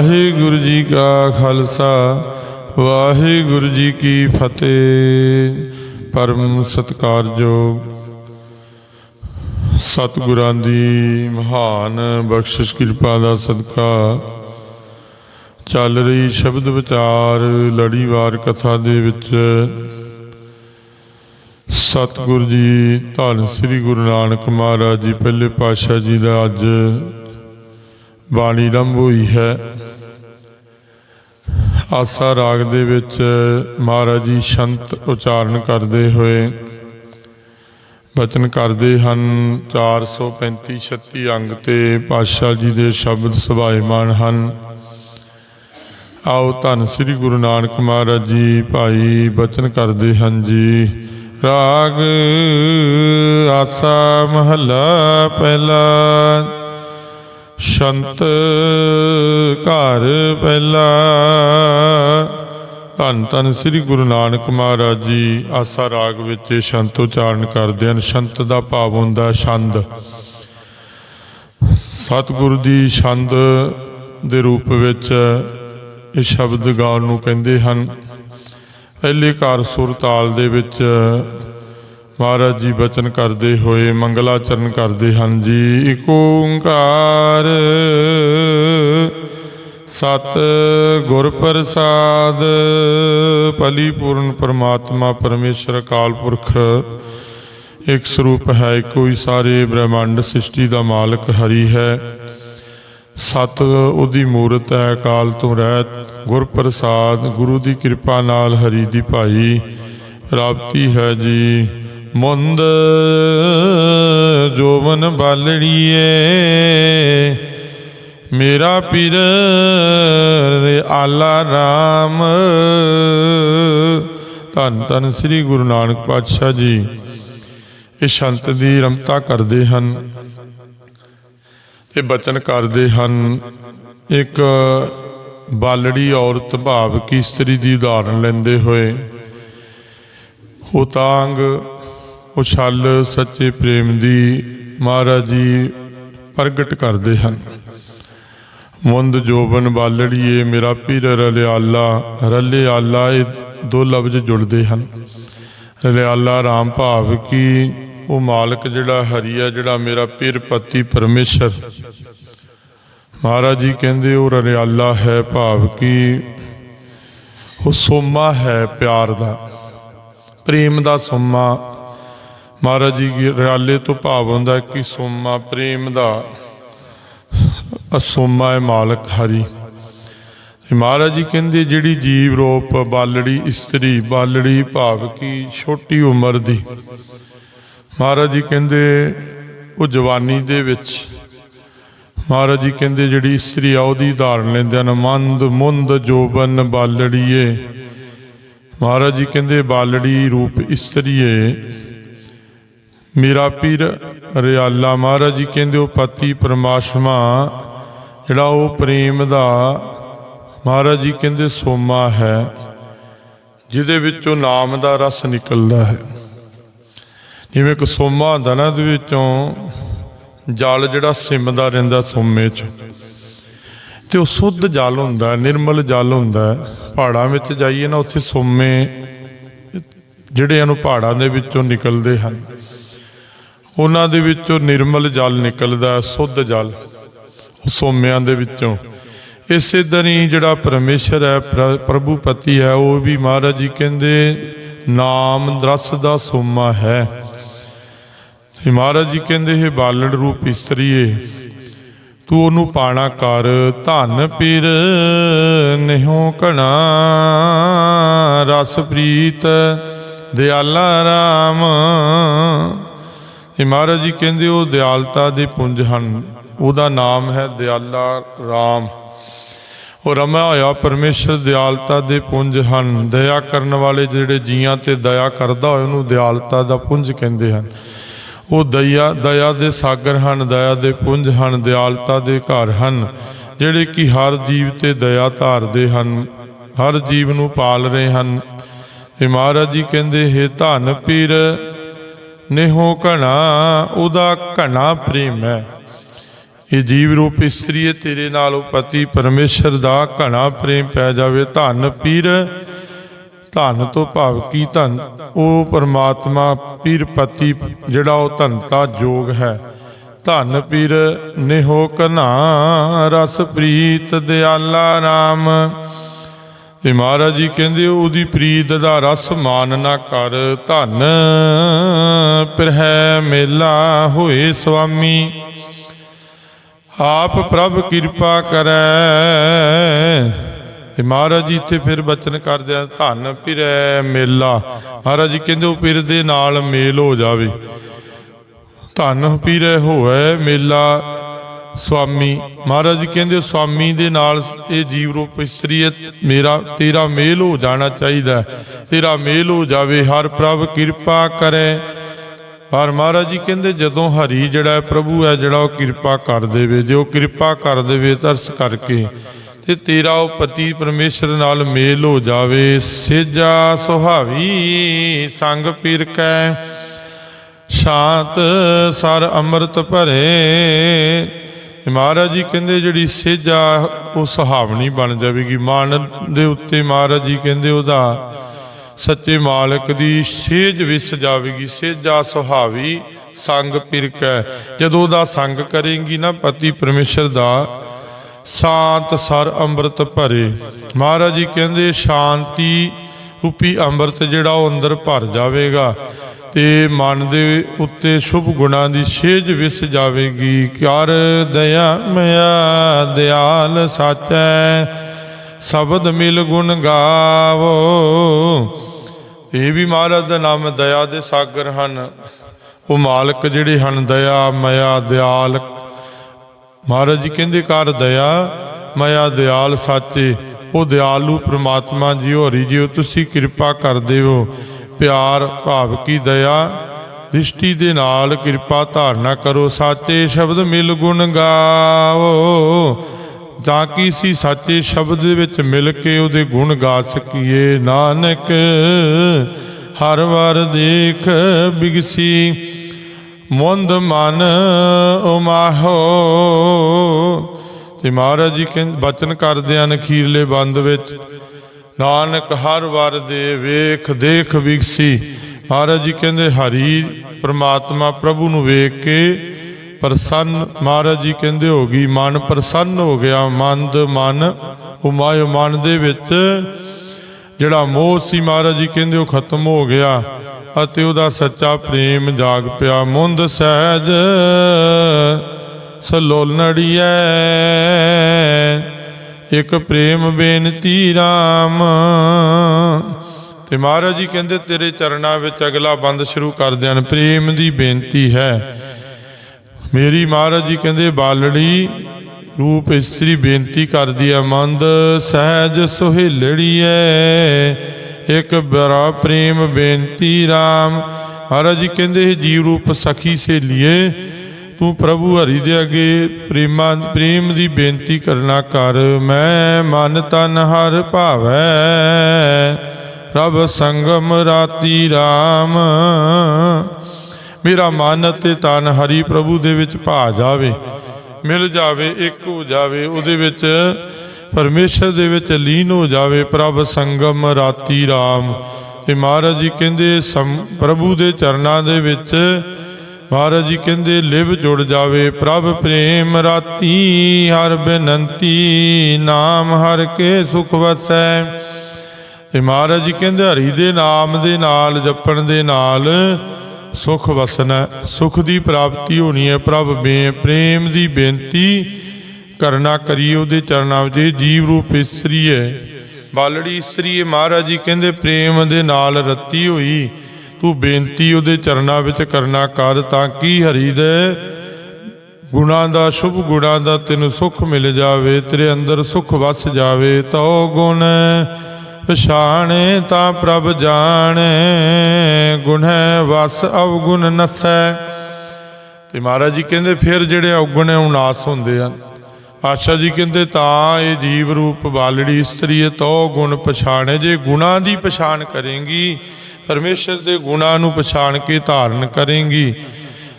ਵਾਹਿਗੁਰੂ ਜੀ ਕਾ ਖਾਲਸਾ, ਵਾਹਿਗੁਰੂ ਜੀ ਕੀ ਫਤਿਹ। ਪਰਮ ਸਤਕਾਰਯੋਗ ਸਤਿਗੁਰਾਂ ਦੀ ਮਹਾਨ ਬਖਸ਼ਿਸ਼, ਕਿਰਪਾ ਦਾ ਸਦਕਾ ਚੱਲ ਰਹੀ ਸ਼ਬਦ ਵਿਚਾਰ, ਲੜੀਵਾਰ ਕਥਾ ਦੇ ਵਿੱਚ ਸਤਿਗੁਰ ਜੀ, ਧੰਨ ਸ੍ਰੀ ਗੁਰੂ ਨਾਨਕ ਮਹਾਰਾਜ ਜੀ, ਪਹਿਲੇ ਪਾਤਸ਼ਾਹ ਜੀ ਦਾ ਅੱਜ ਬਾਣੀ ਆਰੰਭ ਹੋਈ ਹੈ। ਆਸਾ ਰਾਗ ਦੇ ਵਿੱਚ ਮਹਾਰਾਜ ਜੀ ਸ਼ੰਤ ਉਚਾਰਨ ਕਰਦੇ ਹੋਏ ਬਚਨ ਕਰਦੇ ਹਨ 435 36 ਅੰਗ ਤੇ ਪਾਤਸ਼ਾਹ ਜੀ ਦੇ ਸ਼ਬਦ ਸੁਭਾਏਮਾਨ ਹਨ। ਆਓ ਧੰਨ ਸ੍ਰੀ ਗੁਰੂ ਨਾਨਕ ਮਹਾਰਾਜ ਜੀ, ਭਾਈ ਬਚਨ ਕਰਦੇ ਹਨ ਜੀ। ਰਾਗ, ਆਸਾ ਮਹੱਲਾ ਪਹਿਲਾ। ਸ਼ੰਤ ਘਰ ਪਹਿਲਾ। ਧੰਨ ਧੰਨ ਸ੍ਰੀ ਗੁਰੂ ਨਾਨਕ ਮਹਾਰਾਜ ਜੀ, ਆਸਾ ਰਾਗ ਵਿੱਚ ਸ਼ੰਤ ਉਚਾਰਨ ਕਰਦੇ ਹਨ। ਸ਼ੰਤ ਦਾ ਭਾਵ ਹੁੰਦਾ ਛੰਦ। ਸਤਿਗੁਰੂ ਦੀ ਛੰਦ ਦੇ ਰੂਪ ਵਿੱਚ ਇਹ ਸ਼ਬਦ ਗਾਉਣ ਨੂੰ ਕਹਿੰਦੇ ਹਨ। ਪਹਿਲੇ ਘਰ ਸੁਰ ਤਾਲ ਦੇ ਵਿੱਚ ਮਹਾਰਾਜ ਜੀ ਬਚਨ ਕਰਦੇ ਹੋਏ ਮੰਗਲਾਚਰਨ ਕਰਦੇ ਹਨ ਜੀ। ਏਕ ਓੰਕਾਰ ਸਤ ਗੁਰ ਪ੍ਰਸਾਦ ਭਲੀ ਪੂਰਨ ਪਰਮਾਤਮਾ ਪਰਮੇਸ਼ਰ ਅਕਾਲ ਪੁਰਖ। ਇੱਕ ਸਰੂਪ ਹੈ ਕੋਈ ਸਾਰੇ ਬ੍ਰਹਿਮੰਡ ਸ੍ਰਿਸ਼ਟੀ ਦਾ ਮਾਲਕ ਹਰੀ ਹੈ। ਸਤ ਉਹਦੀ ਮੂਰਤ ਹੈ, ਅਕਾਲ ਤੋਂ ਰਹਿਤ, ਗੁਰ ਪ੍ਰਸਾਦ, ਗੁਰੂ ਦੀ ਕਿਰਪਾ ਨਾਲ ਹਰੀ ਦੀ ਭਾਈ। ਰਾਬਤੀ ਹੈ ਜੀ। ਮੁੰਦ ਜੋਵਨ ਬਾਲੜੀਏ, ਮੇਰਾ ਪੀਰ ਆਲਾ ਰਾਮ। ਧੰਨ ਧੰਨ ਸ੍ਰੀ ਗੁਰੂ ਨਾਨਕ ਪਾਤਸ਼ਾਹ ਜੀ, ਇਹ ਸ਼ੰਤ ਦੀ ਰਮਤਾ ਕਰਦੇ ਹਨ ਤੇ ਬਚਨ ਕਰਦੇ ਹਨ। ਇੱਕ ਬਾਲੜੀ ਔਰਤ ਭਾਵ ਕੀ ਇਸਤਰੀ ਦੀ ਉਦਾਹਰਣ ਲੈਂਦੇ ਹੋਏ ਉਹ ਤਾਂਗ ਸੱਚੇ ਪ੍ਰੇਮ ਦੀ ਮਹਾਰਾਜ ਜੀ ਪ੍ਰਗਟ ਕਰਦੇ ਹਨ। ਮੁੰਦ ਜੋਬਨ ਬਾਲੜੀਏ, ਮੇਰਾ ਪੀਰ ਰਲਿਆਲਾ ਰਲਿਆਲਾ ਇਹ ਦੋ ਲਫ਼ਜ਼ ਜੁੜਦੇ ਹਨ। ਰਲਿਆਲਾ ਰਾਮ ਭਾਵ ਕੀ, ਉਹ ਮਾਲਕ ਜਿਹੜਾ ਹਰੀ ਆ, ਜਿਹੜਾ ਮੇਰਾ ਪੀਰ ਪਤੀ ਪਰਮੇਸ਼ਰ। ਮਹਾਰਾਜ ਜੀ ਕਹਿੰਦੇ, ਉਹ ਰਲਿਆਲਾ ਹੈ ਭਾਵ ਕੀ, ਉਹ ਸੋਮਾ ਹੈ ਪਿਆਰ ਦਾ। ਪ੍ਰੇਮ ਦਾ ਸੋਮਾ ਮਹਾਰਾਜ ਜੀ ਕੀ ਰਿਆਲੇ ਤੋਂ ਭਾਵ ਹੁੰਦਾ ਕਿ ਸੋਮਾ ਪ੍ਰੇਮ ਦਾ, ਅਸੋਮਾ ਹੈ ਮਾਲਕ ਹਰੀ। ਮਹਾਰਾਜ ਜੀ ਕਹਿੰਦੇ, ਜਿਹੜੀ ਜੀਵ ਰੂਪ ਬਾਲੜੀ ਇਸਤਰੀ, ਬਾਲੜੀ ਭਾਵ ਕੀ ਛੋਟੀ ਉਮਰ ਦੀ। ਮਹਾਰਾਜ ਜੀ ਕਹਿੰਦੇ, ਉਹ ਜਵਾਨੀ ਦੇ ਵਿੱਚ, ਮਹਾਰਾਜ ਜੀ ਕਹਿੰਦੇ, ਜਿਹੜੀ ਇਸਤਰੀ ਆ, ਉਹਦੀ ਧਾਰਨ ਲੈਂਦੇ ਹਨ, ਮੰਦ ਮੁੰਦ ਜੋਬਨ ਬਾਲੜੀਏ। ਮਹਾਰਾਜ ਜੀ ਕਹਿੰਦੇ, ਬਾਲੜੀ ਰੂਪ ਇਸਤਰੀਏ ਮੇਰਾ ਪੀਰ ਰਿਆਲਾ ਮਹਾਰਾਜ ਜੀ ਕਹਿੰਦੇ ਉਹ ਪਤੀ ਪਰਮਾਸ਼ਮਾ ਜਿਹੜਾ ਉਹ ਪ੍ਰੇਮ ਦਾ ਮਹਾਰਾਜ ਜੀ ਕਹਿੰਦੇ ਸੋਮਾ ਹੈ, ਜਿਹਦੇ ਵਿੱਚੋਂ ਨਾਮ ਦਾ ਰਸ ਨਿਕਲਦਾ ਹੈ। ਜਿਵੇਂ ਕਿ ਸੋਮਾ ਹੁੰਦਾ ਨਾ, ਉਹਦੇ ਵਿੱਚੋਂ ਜਲ ਜਿਹੜਾ ਸਿਮਦਾ ਰਹਿੰਦਾ ਸੋਮੇ 'ਚ। ਤੇ ਉਹ ਸੁੱਧ ਜਲ ਹੁੰਦਾ, ਨਿਰਮਲ ਜਲ ਹੁੰਦਾ। ਪਹਾੜਾਂ ਵਿੱਚ ਜਾਈਏ ਨਾ, ਉੱਥੇ ਸੋਮੇ ਜਿਹੜੇ ਇਹਨੂੰ ਪਹਾੜਾਂ ਦੇ ਵਿੱਚੋਂ ਨਿਕਲਦੇ ਹਨ। ਉਹਨਾਂ ਦੇ ਵਿੱਚੋਂ ਨਿਰਮਲ ਜਲ ਨਿਕਲਦਾ ਸੁੱਧ ਜਲ। ਉਹ ਸੋਮਿਆਂ ਦੇ ਵਿੱਚੋਂ। ਇਸੇ ਤਰ੍ਹਾਂ ਹੀ ਜਿਹੜਾ ਪਰਮੇਸ਼ਰ ਹੈ, ਪ੍ਰ- ਪ੍ਰਭੂ ਪਤੀ ਹੈ, ਉਹ ਵੀ ਮਹਾਰਾਜ ਜੀ ਕਹਿੰਦੇ, ਨਾਮ ਦਰਸ ਦਾ ਸੋਮਾ ਹੈ। ਤੇ ਮਹਾਰਾਜ ਜੀ ਕਹਿੰਦੇ ਇਹ ਬਾਲੜ ਰੂਪ ਇਸਤਰੀਏ, ਤੂੰ ਉਹਨੂੰ ਪਾਣਾ ਕਰ। ਧਨ ਪੀਰ ਨਿਹੋ ਕਣਾ ਰਸ ਪ੍ਰੀਤ, ਦਿਆਲਾ RAM ਇਹ ਮਹਾਰਾਜ ਜੀ ਕਹਿੰਦੇ ਉਹ ਦਿਆਲਤਾ ਦੇ ਪੁੰਜ ਹਨ। ਉਹਦਾ ਨਾਮ ਹੈ ਦਿਆਲਾ RAM ਉਹ ਰਮਾ ਹੋਇਆ ਪਰਮੇਸ਼ਰ ਦਿਆਲਤਾ ਦੇ ਪੁੰਜ ਹਨ। ਦਇਆ ਕਰਨ ਵਾਲੇ ਜਿਹੜੇ ਜੀਆਂ ਤੇ ਦਇਆ ਕਰਦਾ ਹੋਇਆ ਉਹਨੂੰ ਦਿਆਲਤਾ ਦਾ ਪੁੰਜ ਕਹਿੰਦੇ ਹਨ। ਉਹ ਦਇਆ ਦਇਆ ਦੇ ਸਾਗਰ ਹਨ, ਦਇਆ ਦੇ ਪੁੰਜ ਹਨ, ਦਿਆਲਤਾ ਦੇ ਘਰ ਹਨ। ਜਿਹੜੇ ਕਿ ਹਰ ਜੀਵ ਤੇ ਦਇਆ ਧਾਰਦੇ ਹਨ, ਹਰ ਜੀਵ ਨੂੰ ਪਾਲ ਰਹੇ ਹਨ। ਇਹ ਮਹਾਰਾਜ ਜੀ ਕਹਿੰਦੇ, ਹੈ ਧਨ ਪੀਰ ਨਿਹੋ ਘਣਾ, ਉਹਦਾ ਘਣਾ ਪ੍ਰੇਮ ਹੈ। ਇਹ ਜੀਵ ਰੂਪ ਇਸਤਰੀ ਤੇਰੇ ਨਾਲ ਉਹ ਪਤੀ, ਪਰਮੇਸ਼ਰ ਦਾ ਘਣਾ ਪ੍ਰੇਮ ਪੈ ਜਾਵੇ। ਧੰਨ ਪੀਰ, ਧਨ ਤੋਂ ਭਾਵ ਕੀ ਧਨ? ਉਹ ਪਰਮਾਤਮਾ ਪੀਰ ਪਤੀ, ਜਿਹੜਾ ਉਹ ਧਨਤਾ ਯੋਗ ਹੈ। ਧਨ ਪੀਰ, ਨਿਹੋ ਕਨਾ ਰਸ ਪ੍ਰੀਤ, ਦਿਆਲਾ RAM ਇਹ ਮਹਾਰਾਜ ਜੀ ਕਹਿੰਦੇ, ਉਹਦੀ ਪ੍ਰੀਤ ਦਾ ਰਸ ਮਾਨ ਨਾ ਕਰ, ਧਨ ਪ੍ਰਹਿ ਮੇਲਾ ਹੋਏ ਸੁਆਮੀ। ਆਪ ਪ੍ਰਭ ਕਿਰਪਾ ਕਰੈ। ਤੇ ਮਹਾਰਾਜ ਜੀ ਇੱਥੇ ਫਿਰ ਬਚਨ ਕਰਦੇ ਆ, ਧਨ ਪਿਰੈ ਮੇਲਾ। ਮਹਾਰਾਜ ਜੀ ਕਹਿੰਦੇ, ਉਹ ਪਿਰ ਦੇ ਨਾਲ ਮੇਲ ਹੋ ਜਾਵੇ। ਧਨ ਪਿਰੈ ਹੋਵੇ ਮੇਲਾ। ਸੁਆਮੀ ਮਹਾਰਾਜ ਜੀ ਕਹਿੰਦੇ ਸੁਆਮੀ ਦੇ ਨਾਲ ਇਹ ਜੀਵ ਰੂਪ ਇਸਤਰੀ ਮੇਰਾ, ਤੇਰਾ ਮੇਲ ਹੋ ਜਾਣਾ ਚਾਹੀਦਾ ਤੇਰਾ ਮੇਲ ਹੋ ਜਾਵੇ, ਹਰ ਪ੍ਰਭ ਕਿਰਪਾ ਕਰੇ। ਪਰ ਮਹਾਰਾਜ ਜੀ ਕਹਿੰਦੇ, ਜਦੋਂ ਹਰੀ ਜਿਹੜਾ ਪ੍ਰਭੂ ਹੈ, ਜਿਹੜਾ ਉਹ ਕਿਰਪਾ ਕਰ ਦੇਵੇ। ਜੇ ਉਹ ਕਿਰਪਾ ਕਰ ਦੇਵੇ ਤਰਸ ਕਰਕੇ, ਤੇ ਤੇਰਾ ਉਹ ਪਤੀ ਪਰਮੇਸ਼ਰ ਨਾਲ ਮੇਲ ਹੋ ਜਾਵੇ। ਸੇਜਾ ਸੁਹਾਵੀ ਸੰਗ ਪੀਰ ਕੈ, ਸ਼ਾਂਤ ਸਰ ਅੰਮ੍ਰਿਤ ਭਰੇ। ਮਹਾਰਾਜ ਜੀ ਕਹਿੰਦੇ ਜਿਹੜੀ ਸੇਜਾ ਉਹ ਸੁਹਾਵਣੀ ਬਣ ਜਾਵੇਗੀ। ਮਨ ਦੇ ਉੱਤੇ ਮਹਾਰਾਜ ਜੀ ਕਹਿੰਦੇ ਉਹਦਾ ਸੱਚੇ ਮਾਲਕ ਦੀ ਸੇਜ ਵਿਸ ਜਾਵੇਗੀ। ਸੇਜਾ ਸੁਹਾਵੀ ਸੰਗ ਪਿਰਕੈ। ਜਦੋਂ ਉਹਦਾ ਸੰਗ ਕਰੇਗੀ ਨਾ ਪਤੀ ਪਰਮੇਸ਼ਰ ਦਾ, ਸ਼ਾਂਤ ਸਰ ਅੰਮ੍ਰਿਤ ਭਰੇ। ਮਹਾਰਾਜ ਜੀ ਕਹਿੰਦੇ, ਸ਼ਾਂਤੀ ਰੂਪੀ ਅੰਮ੍ਰਿਤ ਜਿਹੜਾ ਉਹ ਅੰਦਰ ਭਰ ਜਾਵੇਗਾ। ਤੇ ਮਨ ਦੇ ਉੱਤੇ ਸ਼ੁਭ ਗੁਣਾਂ ਦੀ ਸੇਜ ਵਿਸ ਜਾਵੇਗੀ। ਕਰ ਦਇਆ ਮਿਆ, ਦਿਆਲ ਸਾਚੈ, ਸ਼ਬਦ ਮਿਲ ਗੁਣ ਗਾਵੋ। ਇਹ ਵੀ ਮਹਾਰਾਜ ਦਾ ਨਾਮ ਦਇਆ ਦੇ ਸਾਗਰ ਹਨ। ਉਹ ਮਾਲਕ ਜਿਹੜੇ ਹਨ, ਦਇਆ ਮਇਆ ਦਿਆਲ। ਮਹਾਰਾਜ ਜੀ ਕਹਿੰਦੇ ਕਰ ਦਇਆ ਮਇਆ ਦਿਆਲ, ਸਾਚੇ। ਉਹ ਦਿਆਲੂ ਪ੍ਰਮਾਤਮਾ ਜੀ, ਹੋਰੀ ਜੀਓ ਤੁਸੀਂ ਕਿਰਪਾ ਕਰਦੇ ਹੋ ਪਿਆਰ, ਭਾਵ ਕੀ ਦਇਆ ਦ੍ਰਿਸ਼ਟੀ ਦੇ ਨਾਲ ਕਿਰਪਾ ਧਾਰਨਾ ਕਰੋ, ਸਾਚੇ ਸ਼ਬਦ ਮਿਲ ਗੁਣ ਗਾਵੋ। ਤਾਂ ਕਿ ਅਸੀਂ ਸੱਚੇ ਸ਼ਬਦ ਦੇ ਵਿੱਚ ਮਿਲ ਕੇ ਉਹਦੇ ਗੁਣ ਗਾ ਸਕੀਏ? ਨਾਨਕ, ਹਰ ਵਾਰ ਦੇਖ ਬਿਗਸੀ, ਮੁੰਦ ਮਨ ਉਮਾਹੋ। ਤੇ ਮਹਾਰਾਜ ਜੀ ਕਹਿੰਦੇ, ਬਚਨ ਕਰਦੇ ਹਨ ਅਖੀਰਲੇ ਬੰਦ ਵਿੱਚ ਨਾਨਕ ਹਰ ਵਾਰ ਦੇ ਵੇਖ, ਦੇਖ ਵਿਗਸੀ ਮਹਾਰਾਜ ਜੀ ਕਹਿੰਦੇ, ਹਰੀ ਪ੍ਰਮਾਤਮਾ ਪ੍ਰਭੂ ਨੂੰ ਵੇਖ ਕੇ ਪ੍ਰਸੰਨ। ਮਹਾਰਾਜ ਜੀ ਕਹਿੰਦੇ, ਹੋ ਗਈ, ਮਨ ਪ੍ਰਸੰਨ ਹੋ ਗਿਆ। ਮੰਦ ਮਨ ਉਮਾਇ ਮਨ ਦੇ ਵਿੱਚ ਜਿਹੜਾ ਮੋਹ ਸੀ, ਮਹਾਰਾਜ ਜੀ ਕਹਿੰਦੇ, ਉਹ ਖਤਮ ਹੋ ਗਿਆ ਅਤੇ ਉਹਦਾ ਸੱਚਾ ਪ੍ਰੇਮ ਜਾਗ ਪਿਆ। ਮੁੰਦ ਸਹਿਜ ਸਲੋਲਣੜੀਐ ਇੱਕ ਪ੍ਰੇਮ ਬੇਨਤੀ RAM ਤੇ ਮਹਾਰਾਜ ਜੀ ਕਹਿੰਦੇ, ਤੇਰੇ ਚਰਨਾਂ ਵਿੱਚ ਅਗਲਾ ਬੰਦ ਸ਼ੁਰੂ ਕਰਦੇ ਹਨ ਪ੍ਰੇਮ ਦੀ ਬੇਨਤੀ ਹੈ। ਮੇਰੀ ਮਹਾਰਾਜ ਜੀ ਕਹਿੰਦੇ, ਬਾਲੜੀ ਰੂਪ ਇਸਤਰੀ ਬੇਨਤੀ ਕਰਦੀ ਹੈ ਮੰਦ ਸਹਿਜ ਸੁਹੇਲੜੀ ਸੁਹੇਲੜੀਐ, ਇੱਕ ਬੜਾ ਪ੍ਰੇਮ ਬੇਨਤੀ RAM ਮਹਾਰਾਜ ਜੀ ਕਹਿੰਦੇ, ਇਹ ਜੀਵ ਰੂਪ ਸਖੀ ਸਹੇਲੀਏ ਤੂੰ ਪ੍ਰਭੂ ਹਰੀ ਦੇ ਅੱਗੇ ਪ੍ਰੇਮਾ, ਪ੍ਰੇਮ ਦੀ ਬੇਨਤੀ ਕਰਨਾ ਕਰ। ਮੈਂ ਮਨ ਤਨ ਹਰ ਭਾਵੈ। ਰਬ ਸੰਗਮ ਰਾਤੀ RAM ਮੇਰਾ ਮਨ ਅਤੇ ਤਨ ਹਰੀ ਪ੍ਰਭੂ ਦੇ ਵਿੱਚ ਭਾ ਜਾਵੇ। ਮਿਲ ਜਾਵੇ, ਇੱਕ ਹੋ ਜਾਵੇ, ਉਹਦੇ ਵਿੱਚ ਪਰਮੇਸ਼ਰ ਦੇ ਵਿੱਚ ਲੀਨ ਹੋ ਜਾਵੇ ਪ੍ਰਭ ਸੰਗਮ ਰਾਤੀ RAM ਤੇ ਮਹਾਰਾਜ ਜੀ ਕਹਿੰਦੇ ਸੰ- ਪ੍ਰਭੂ ਦੇ ਚਰਨਾਂ ਦੇ ਵਿੱਚ ਮਹਾਰਾਜ ਜੀ ਕਹਿੰਦੇ, ਲਿਵ ਜੁੜ ਜਾਵੇ ਪ੍ਰਭ ਪ੍ਰੇਮ ਰਾਤੀ, ਹਰ ਬੇਨੰਤੀ ਨਾਮ ਹਰ ਕੇ ਸੁਖ ਵਸੈ। ਇਹ ਮਹਾਰਾਜ ਜੀ ਕਹਿੰਦੇ, ਹਰੀ ਦੇ ਨਾਮ ਦੇ ਨਾਲ, ਜਪਣ ਦੇ ਨਾਲ ਸੁਖ ਵਸਣਾ ਸੁਖ ਦੀ ਪ੍ਰਾਪਤੀ ਹੋਣੀ ਹੈ ਪ੍ਰਭ ਬੇ, ਪ੍ਰੇਮ ਦੀ ਬੇਨਤੀ ਕਰਨਾ ਕਰੀ ਉਹਦੇ ਚਰਨਾਂ ਵਿੱਚ ਜੀਵ ਰੂਪ ਇਸਤਰੀ ਹੈ। ਬਾਲੜੀ ਇਸਤਰੀ ਮਹਾਰਾਜ ਜੀ ਕਹਿੰਦੇ, ਪ੍ਰੇਮ ਦੇ ਨਾਲ ਰੱਤੀ ਹੋਈ। ਤੂੰ ਬੇਨਤੀ ਉਹਦੇ ਚਰਨਾਂ ਵਿੱਚ ਕਰਨਾ ਕਰ ਤਾਂ ਕਿ ਹਰੀ ਦੇ? ਗੁਣਾ ਦਾ ਸ਼ੁਭ ਗੁਣਾ ਦਾ ਤੈਨੂੰ ਸੁਖ ਮਿਲ ਜਾਵੇ, ਤੇਰੇ ਅੰਦਰ ਸੁਖ ਵਸ ਜਾਵੇ, ਤਉ ਗੁਣ ਪਛਾਣੇ ਤਾਂ ਪ੍ਰਭ ਜਾਣੇ। ਗੁਣੈ ਵਸ, ਅਵਗੁਣ ਨਸੈ। ਤੇ ਮਹਾਰਾਜ ਜੀ ਕਹਿੰਦੇ ਫਿਰ ਜਿਹੜੇ ਔਗਣ ਹੈ ਉਹ ਨਾਸ ਹੁੰਦੇ ਹਨ। ਆਸ਼ਾ ਜੀ ਕਹਿੰਦੇ ਤਾਂ ਇਹ ਜੀਵ ਰੂਪ ਬਾਲੜੀ, ਇਸਤਰੀ ਤੋ ਗੁਣ ਪਛਾਣੇ। ਜੇ ਗੁਣਾ ਦੀ ਪਛਾਣ ਕਰੇਗੀ ਪਰਮੇਸ਼ਰ ਦੇ ਗੁਣਾ ਨੂੰ ਪਛਾਣ ਕੇ ਧਾਰਨ ਕਰੇਂਗੀ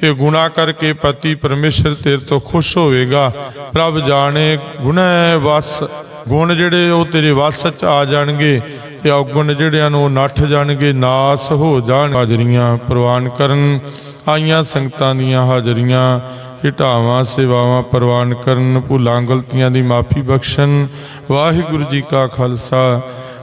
ਤੇ ਗੁਣਾ ਕਰਕੇ ਪਤੀ ਪਰਮੇਸ਼ਰ ਤੇਰੇ ਤੋਂ ਖੁਸ਼ ਹੋਵੇਗਾ। ਪ੍ਰਭ ਜਾਣੇ, ਗੁਣੈ ਵਸ, ਗੁਣ ਜਿਹੜੇ ਉਹ ਤੇਰੇ ਵਸ ਚ ਆ ਜਾਣਗੇ ਤੇ ਔਗਣ ਜਿਹੜਿਆਂ ਨੂੰ ਉਹ ਨੱਠ ਜਾਣਗੇ, ਨਾਸ ਹੋ ਜਾਣ। ਹਾਜ਼ਰੀਆਂ ਪ੍ਰਵਾਨ ਕਰਨ, ਆਈਆਂ ਸੰਗਤਾਂ ਦੀਆਂ ਹਾਜ਼ਰੀਆਂ ਹਿਟਾਵਾਂ ਸੇਵਾਵਾਂ ਪ੍ਰਵਾਨ ਕਰਨ, ਭੁੱਲਾਂ, ਗਲਤੀਆਂ ਦੀ ਮਾਫੀ ਬਖਸ਼ਣ। ਵਾਹਿਗੁਰੂ ਜੀ ਕਾ ਖਾਲਸਾ